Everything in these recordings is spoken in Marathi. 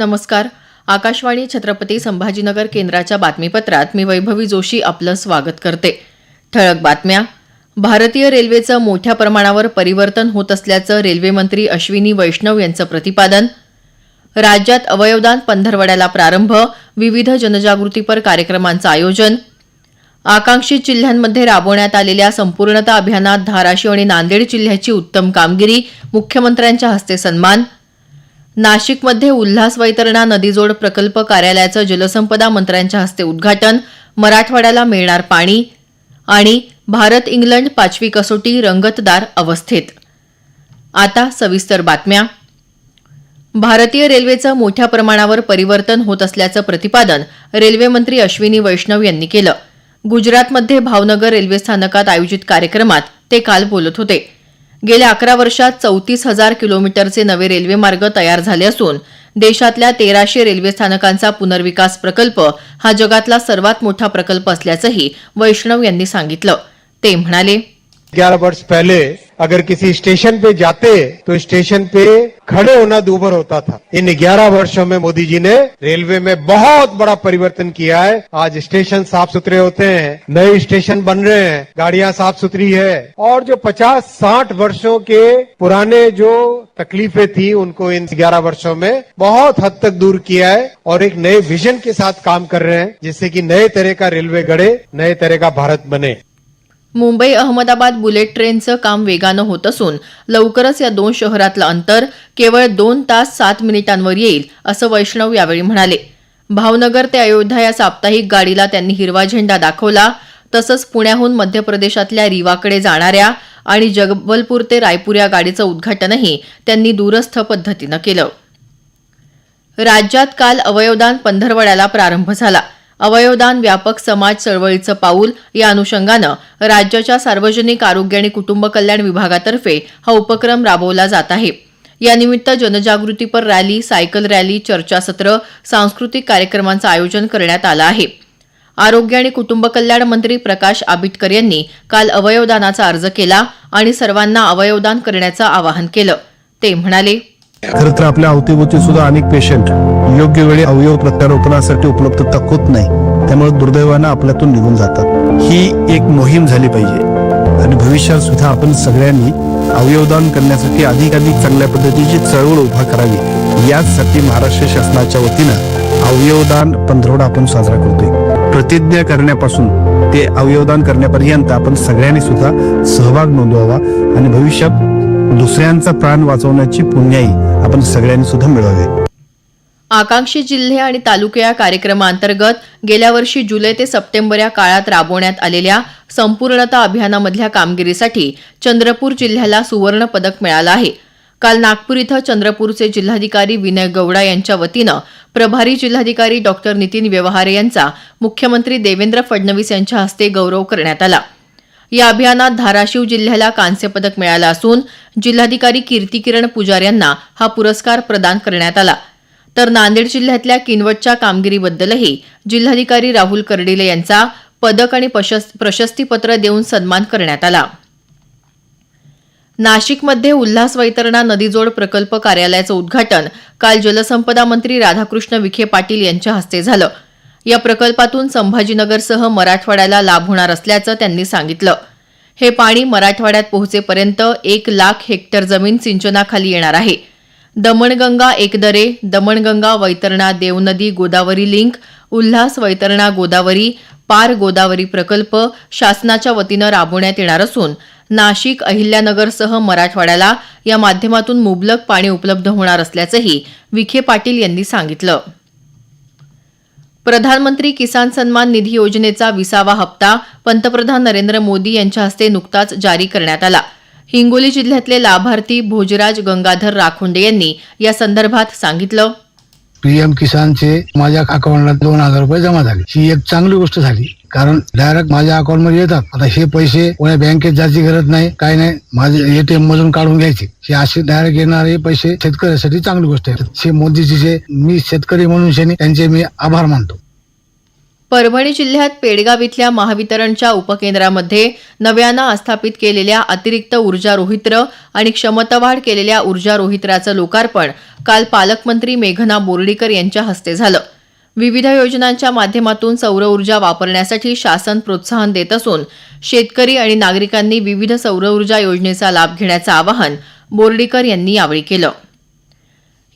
नमस्कार. आकाशवाणी छत्रपती संभाजीनगर केंद्राच्या बातमीपत्रात मी वैभवी जोशी आपलं स्वागत करते. ठळक बातम्या. भारतीय रेल्वेचं मोठ्या प्रमाणावर परिवर्तन होत असल्याचं रेल्वेमंत्री अश्विनी वैष्णव यांचं प्रतिपादन. राज्यात अवयवदान पंधरवड्याला प्रारंभ विविध जनजागृतीपर कार्यक्रमांचं आयोजन. आकांक्षित जिल्ह्यांमध्ये राबवण्यात आलेल्या संपूर्णता अभियानात धाराशिव आणि नांदेड जिल्ह्याची उत्तम कामगिरी मुख्यमंत्र्यांच्या हस्ते सन्मान. नाशिकमध्ये उल्हास वैतरणा नदीजोड प्रकल्प कार्यालयाचं जलसंपदा मंत्र्यांच्या हस्ते उद्घाटन मराठवाड्याला मिळणार पाणी आणि भारत इंग्लंड पाचवी कसोटी रंगतदार अवस्थेत. आता सविस्तर बातम्या. भारतीय रेल्वेचं मोठ्या प्रमाणावर परिवर्तन होत असल्याचं प्रतिपादन रेल्वेमंत्री अश्विनी वैष्णव यांनी केलं. गुजरातमध्ये भावनगर रेल्वे स्थानकात आयोजित कार्यक्रमात ते काल बोलत होते. गेल्या अकरा वर्षात चौतीस हजार किलोमीटरचे नवे रेल्वे मार्ग तयार झाले असून देशातल्या तेराशे रेल्वे स्थानकांचा पुनर्विकास प्रकल्प हा जगातला सर्वात मोठा प्रकल्प असल्याचंही वैष्णव यांनी सांगितलं. ते म्हणाले ग्यारह वर्ष पहले अगर किसी स्टेशन पे जाते तो स्टेशन पे खड़े होना दूभर होता था। इन ग्यारह वर्षों में मोदी जी ने रेलवे में बहुत बड़ा परिवर्तन किया है। आज स्टेशन साफ़ सुथरे होते हैं, नए स्टेशन बन रहे हैं, गाड़ियाँ साफ़ सुथरी है। और जो 50-60 वर्षों के पुराने जो तकलीफें थी, उनको इन ग्यारह वर्षों में बहुत हद तक दूर किया है और एक नए विजन के साथ काम कर रहे हैं, जिससे कि नए तरह का रेलवे गढ़े, नए तरह का भारत बने। मुंबई अहमदाबाद बुलेट ट्रेनचं काम वेगानं होत असून लवकरच या दोन शहरातलं अंतर केवळ दोन तास सात मिनिटांवर येईल असं वैष्णव यावेळी म्हणाले. भावनगर ते अयोध्या या साप्ताहिक गाडीला त्यांनी हिरवा झेंडा दाखवला. तसंच पुण्याहून मध्य प्रदेशातल्या रीवाकडे जाणाऱ्या आणि जबलपूर ते रायपूर या गाडीचं उद्घाटनही त्यांनी दूरस्थ पद्धतीनं केलं. राज्यात काल अवयवदान पंधरवड्याला प्रारंभ झाला. अवयवदान व्यापक समाज चळवळीचं पाऊल या अनुषंगानं राज्याच्या सार्वजनिक आरोग्य आणि कुटुंब कल्याण विभागातर्फे हा उपक्रम राबवला जात आहे. यानिमित्त जनजागृतीपर रॅली सायकल रॅली चर्चासत्र सांस्कृतिक कार्यक्रमांचं आयोजन करण्यात आलं आहे. आरोग्य आणि कुटुंब कल्याण मंत्री प्रकाश आबिटकर यांनी काल अवयवदानाचा अर्ज केला आणि सर्वांना अवयवदान करण्याचं आवाहन केलं. ते म्हणाले खरं तर आपल्या अवतीभोवती सुद्धा अनेक पेशंट योग्य वेळी अवयव प्रत्यारोपणासाठी उपलब्धता होत नाही. त्यामुळे दुर्दैवानं आपल्यातून निघून जातात. ही एक मोहीम झाली पाहिजे. आणि भविष्यात सुद्धा आपण सगळ्यांनी अवयवदान करण्यासाठी अधिकाधिक चांगल्या पद्धतीची चळवळ उभा करावी. याचसाठी महाराष्ट्र शासनाच्या वतीनं अवयवदान पंधरवडा आपण साजरा करतोय. प्रतिज्ञा करण्यापासून ते अवयवदान करण्यापर्यंत आपण सगळ्यांनी सुद्धा सहभाग नोंदवावा आणि भविष्यात दुसऱ्यांचा प्राण वाचवण्याची पुण्याई आपण सगळ्यांनी सुद्धा मिळवावी. आकांक्षी जिल्हे आणि तालुके या कार्यक्रमाअंतर्गत गेल्या वर्षी जुलै ते सप्टेंबर या काळात राबवण्यात आलेल्या संपूर्णता अभियानामधल्या कामगिरीसाठी चंद्रपूर जिल्ह्याला सुवर्ण पदक मिळालं आहे. काल नागपूर इथं चंद्रपूरचे जिल्हाधिकारी विनय गौडा यांच्या वतीनं प्रभारी जिल्हाधिकारी डॉक्टर नितीन व्यवहारे यांचा मुख्यमंत्री देवेंद्र फडणवीस यांच्या हस्ते गौरव करण्यात आला. या अभियानात धाराशिव जिल्ह्याला कांस्य पदक मिळालं असून जिल्हाधिकारी कीर्तिकिरण पुजार यांना हा पुरस्कार प्रदान करण्यात आला. तर नांदेड जिल्ह्यातल्या किनवटच्या कामगिरीबद्दलही जिल्हाधिकारी राहुल कर्डिले यांचा पदक आणि प्रशस्तीपत्र देऊन सन्मान करण्यात आला. नाशिकमध्ये उल्हास वैतरणा नदीजोड प्रकल्प कार्यालयाचं उद्घाटन काल जलसंपदा मंत्री राधाकृष्ण विखे पाटील यांच्या हस्ते झालं. या प्रकल्पातून संभाजीनगरसह मराठवाड्याला लाभ होणार असल्याचं त्यांनी सांगितलं. हे पाणी मराठवाड्यात पोहोचेपर्यंत एक लाख हेक्टर जमीन सिंचनाखाली येणार आहे. दमणगंगा एकदरे दमणगंगा वैतरणा देवनदी गोदावरी लिंक उल्हास वैतरणा गोदावरी पार गोदावरी प्रकल्प शासनाच्या वतीनं राबवण्यात येणार असून नाशिक अहिल्यानगरसह मराठवाड्याला या माध्यमातून मुबलक पाणी उपलब्ध होणार असल्याचंही विखे पाटील यांनी सांगितलं. प्रधानमंत्री किसान सन्मान निधी योजनेचा विसावा हप्ता पंतप्रधान नरेंद्र मोदी यांच्या हस्ते नुकताच जारी करण्यात आला. हिंगोली जिल्ह्यातले लाभार्थी भोजराज गंगाधर राखोंडे यांनी या संदर्भात सांगितलं. पीएम किसानचे माझ्या अकाउंटला दोन हजार रुपये जमा झाले. ही एक चांगली गोष्ट झाली. कारण डायरेक्ट माझ्या अकाउंटमध्ये येतात. आता हे पैसे कोणा बँकेत जायची गरज नाही. काय नाही. माझे एटीएम मधून काढून घ्यायचे. हे असे डायरेक्ट येणारे पैसे शेतकऱ्यासाठी चांगली गोष्ट आहे. हे मोदीजी जे मी शेतकरी म्हणून त्यांचे मी आभार मानतो. परभणी जिल्ह्यात पेडगाव इथल्या महावितरणच्या उपकेंद्रामध्ये नव्यानं आस्थापित केलेल्या अतिरिक्त ऊर्जा रोहित्र आणि क्षमतावाढ केलेल्या ऊर्जा रोहित्राचं लोकार्पण काल पालकमंत्री मेघना बोर्डीकर यांच्या हस्ते झालं. विविध योजनांच्या माध्यमातून सौर ऊर्जा वापरण्यासाठी शासन प्रोत्साहन देत असून शेतकरी आणि नागरिकांनी विविध सौर ऊर्जा योजनेचा लाभ घेण्याचं आवाहन बोर्डीकर यांनी यावेळी केलं.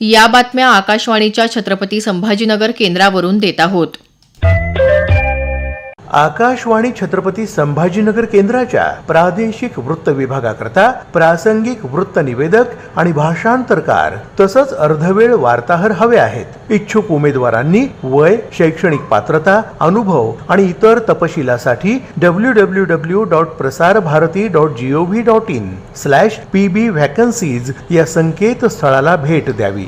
या बातम्या आकाशवाणीच्या छत्रपती संभाजीनगर केंद्रावरून देत आहोत. आकाशवाणी छत्रपती संभाजीनगर केंद्राच्या प्रादेशिक वृत्त विभागाकरता प्रासंगिक वृत्त निवेदक आणि भाषांतरकार तसंच अर्धवेळ वार्ताहर हवे आहेत. इच्छुक उमेदवारांनी वय शैक्षणिक पात्रता अनुभव आणि इतर तपशिलासाठी W W W dot Prasar Bharati dot G O V dot in slash P B vacancies या संकेतस्थळाला भेट द्यावी.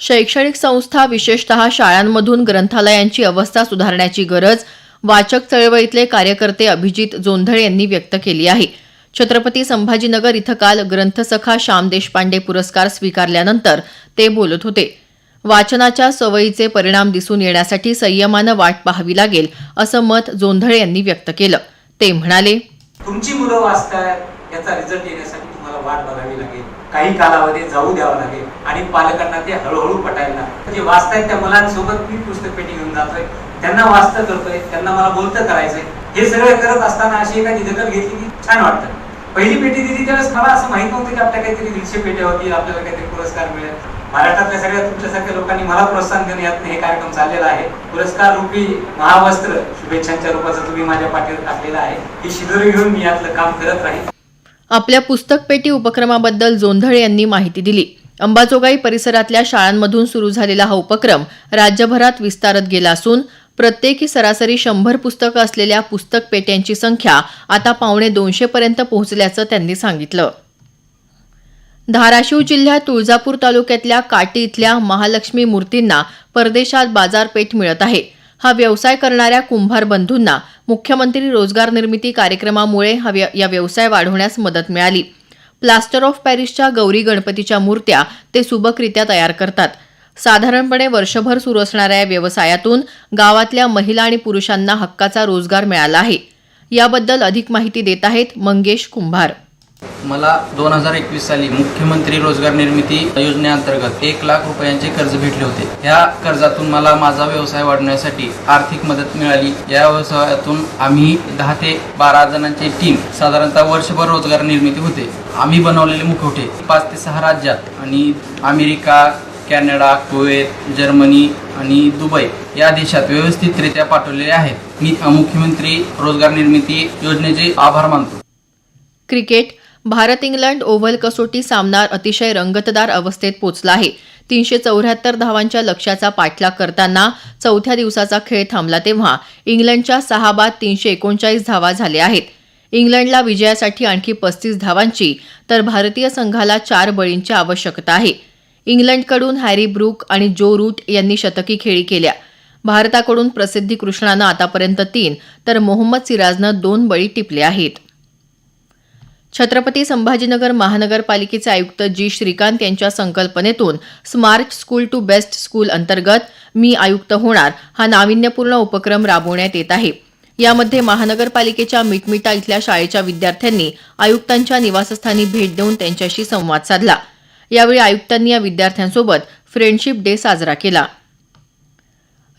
शैक्षणिक संस्था विशेषतः शाळांमधून ग्रंथालयांची अवस्था सुधारण्याची गरज वाचक चळवळीतले कार्यकर्ते अभिजित जोंधळे यांनी व्यक्त केली आहे. छत्रपती संभाजीनगर इथं काल ग्रंथसखा श्याम देशपांडे पुरस्कार स्वीकारल्यानंतर ते बोलत होते. वाचनाच्या सवयीचे परिणाम दिसून येण्यासाठी संयमानं वाट पाहावी लागेल असं मत जोंधळे यांनी व्यक्त केलं. ते म्हणाले तुमची मुलं वाचताय याचा रिझल्ट येण्यासाठी वाट बघावी लागेल. काही कालावधी जाऊ द्यावं लागेल. आणि पालकांना ते हळूहळू पटायला लागेल. जे वाचतायत त्या मुलांसोबत मी पुस्तक पेटी घेऊन जातोय. त्यांना वाचतं करतोय. त्यांना मला बोलतं करायचंय. हे सगळं करत असताना अशी एखादी दखल घेतली की छान वाटतं. पहिली पेटी दिली त्यावेळेस मला असं माहीत नव्हतं की आपल्या काहीतरी दीडशे पेट्या होतील आपल्याला काहीतरी पुरस्कार मिळेल. महाराष्ट्रातल्या सगळ्या तुमच्यासारख्या लोकांनी मला प्रोत्साहन देण्यात यातनं हे कार्यक्रम चाललेला आहे. पुरस्कार रूपी महावस्त्र शुभेच्छांच्या रूपाचं तुम्ही माझ्या पाठीवर टाकलेलं आहे. ही शिदोरी घेऊन मी यातलं काम करत राहील आपल्या पुस्तक पेटी उपक्रमाबद्दल जोंधळे यांनी माहिती दिली. अंबाजोगाई परिसरातल्या शाळांमधून सुरू झालेला हा उपक्रम राज्यभरात विस्तारत गेला असून प्रत्येकी सरासरी शंभर पुस्तकं असलेल्या पुस्तक पेट्यांची संख्या आता पावणे दोनशे पर्यंत पोहोचल्याचं त्यांनी सांगितलं. धाराशिव जिल्ह्यात तुळजापूर तालुक्यातल्या काटी इथल्या महालक्ष्मी मूर्तींना परदेशात बाजारपेठ मिळत आहे. हा व्यवसाय करणाऱ्या कुंभार बंधूंना मुख्यमंत्री रोजगार निर्मिती कार्यक्रमामुळे हा व्य- या व्यवसाय वाढवण्यास मदत मिळाली. प्लास्टर ऑफ पॅरिसच्या गौरी गणपतीच्या मूर्त्या ते सुबकरित्या तयार करतात. साधारणपणे वर्षभर सुरू असणाऱ्या या व्यवसायातून गावातल्या महिला आणि पुरुषांना हक्काचा रोजगार मिळाला आहे. याबद्दल अधिक माहिती देत आहेत मंगेश कुंभार. मला दोन हजार एकवीस साली मुख्यमंत्री रोजगार निर्मिती योजनेअंतर्गत एक लाख रुपयांचे कर्ज भेटले होते. या कर्जातून मला माझा व्यवसाय वाढवण्यासाठी आर्थिक मदत मिळाली. या व्यवसायातून आम्ही दहा ते बारा जणांची टीम साधारणतः वर्षभर रोजगार निर्मिती होते. आम्ही बनवलेले मुखवटे पाच ते सहा राज्यात आणि अमेरिका कॅनडा कुवेत जर्मनी आणि दुबई या देशात व्यवस्थितरित्या पाठवलेले आहेत. मी मुख्यमंत्री रोजगार निर्मिती योजनेचे आभार मानतो. क्रिकेट भारत इंग्लंड ओव्हल कसोटी सामना अतिशय रंगतदार अवस्थेत पोचला आहे. तीनशे चौऱ्याहत्तर धावांच्या लक्ष्याचा पाठलाग करताना चौथ्या दिवसाचा खेळ थांबला तेव्हा इंग्लंडच्या सहा बाद तीनशे एकोणचाळीस धावा झाल्या आहेत. इंग्लंडला विजयासाठी आणखी पस्तीस धावांची तर भारतीय संघाला चार बळींची आवश्यकता आहे. इंग्लंडकडून हॅरी ब्रूक आणि जो रूट यांनी शतकी खेळी केल्या. भारताकडून प्रसिद्धी कृष्णानं आतापर्यंत तीन तर मोहम्मद सिराजनं दोन बळी टिपले आहेत. छत्रपती संभाजीनगर महानगरपालिकेचे आयुक्त जी. श्रीकांत यांच्या संकल्पनेतून smart school to best school अंतर्गत मी आयुक्त होणार हा नाविन्यपूर्ण उपक्रम राबवण्यात येत आहे. यामध्ये महानगरपालिकेच्या मिटमिटा इथल्या शाळेच्या विद्यार्थ्यांनी आयुक्तांच्या निवासस्थानी भेट देऊन त्यांच्याशी संवाद साधला. यावेळी आयुक्तांनी या विद्यार्थ्यांसोबत फ्रेंडशिप डे साजरा केला.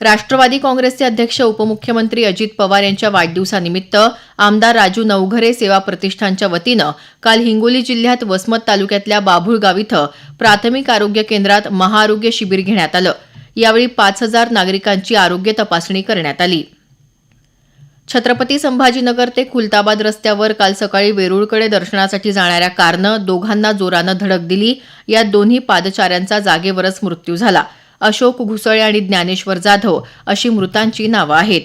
राष्ट्रवादी काँग्रेसचे अध्यक्ष उपमुख्यमंत्री अजित पवार यांच्या वाढदिवसानिमित्त आमदार राजू नवघरे सेवा प्रतिष्ठानच्या वतीनं काल हिंगोली जिल्ह्यात वसमत तालुक्यातल्या बाभुळगाव इथं प्राथमिक आरोग्य केंद्रात महाआरोग्य शिबिर घेण्यात आलं. यावेळी पाच हजार नागरिकांची आरोग्य तपासणी करण्यात आली. छत्रपती संभाजीनगर ते खुलताबाद रस्त्यावर काल सकाळी वेरूळकडे दर्शनासाठी जाणाऱ्या कारनं दोघांना जोरानं धडक दिली. यात दोन्ही पादचाऱ्यांचा जागेवरच मृत्यू झाला. अशोक घुसळे आणि ज्ञानेश्वर जाधव अशी मृतांची नावं आहेत.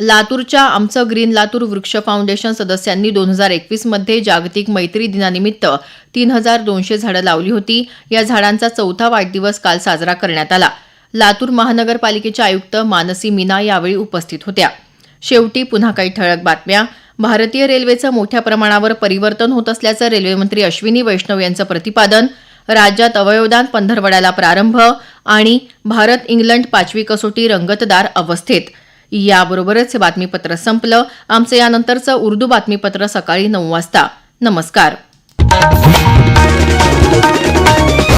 लातूरच्या आमचं ग्रीन लातूर वृक्ष फाउंडेशन सदस्यांनी दोन हजार एकवीसमध्ये जागतिक मैत्री दिनानिमित्त तीन हजार दोनशे झाडं लावली होती. या झाडांचा चौथा वाढदिवस काल साजरा करण्यात आला. लातूर महानगरपालिकेच्या आयुक्त मानसी मीना यावेळी उपस्थित होत्या. शेवटी पुन्हा काही ठळक बातम्या. भारतीय रेल्वेचं मोठ्या प्रमाणावर परिवर्तन होत असल्याचं रेल्वेमंत्री अश्विनी वैष्णव यांचं प्रतिपादन. राज्यात अवयवदान पंधरवड्याला प्रारंभ आणि भारत इंग्लंड पाचवी कसोटी रंगतदार अवस्थेत. याबरोबरच हे बातमीपत्र संपलं. आमचं यानंतरचं उर्दू बातमीपत्र सकाळी नऊ वाजता. नमस्कार.